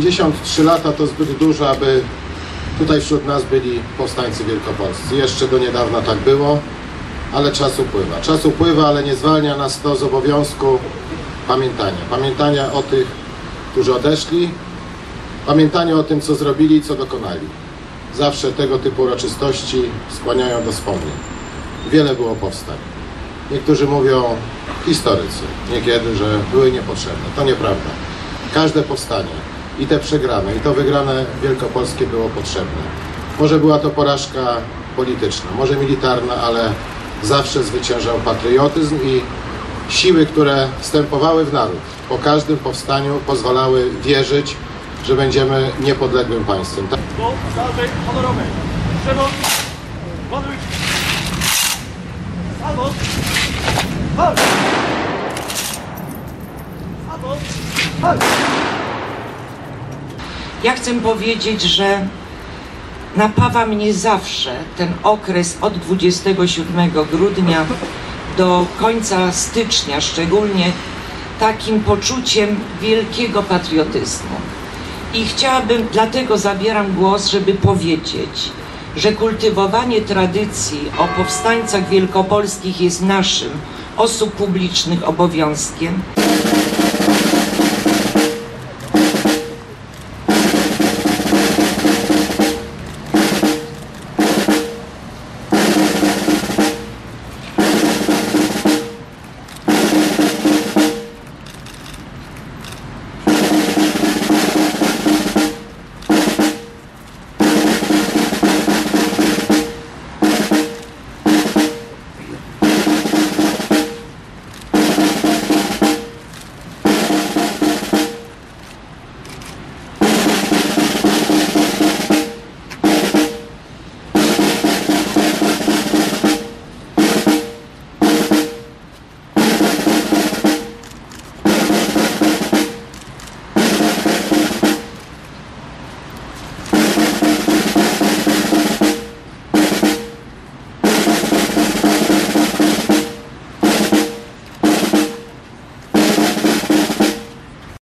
93 lata to zbyt dużo, aby tutaj wśród nas byli powstańcy wielkopolscy. Jeszcze do niedawna tak było, ale czas upływa. Czas upływa, ale nie zwalnia nas to z obowiązku pamiętania. Pamiętania o tych, którzy odeszli, pamiętania o tym, co zrobili i co dokonali. Zawsze tego typu uroczystości skłaniają do wspomnień. Wiele było powstań. Niektórzy mówią, historycy, niekiedy, że były niepotrzebne. To nieprawda. Każde powstanie, i te przegrane, i to wygrane wielkopolskie było potrzebne. Może była to porażka polityczna, może militarna, ale zawsze zwyciężał patriotyzm i siły, które wstępowały w naród po każdym powstaniu pozwalały wierzyć, że będziemy niepodległym państwem. Tak- honorowej. Szymon. Halt. Ja chcę powiedzieć, że napawa mnie zawsze ten okres od 27 grudnia do końca stycznia, szczególnie takim poczuciem wielkiego patriotyzmu. I chciałabym, dlatego zabieram głos, żeby powiedzieć, że kultywowanie tradycji o powstańcach wielkopolskich jest naszym, osób publicznych, obowiązkiem.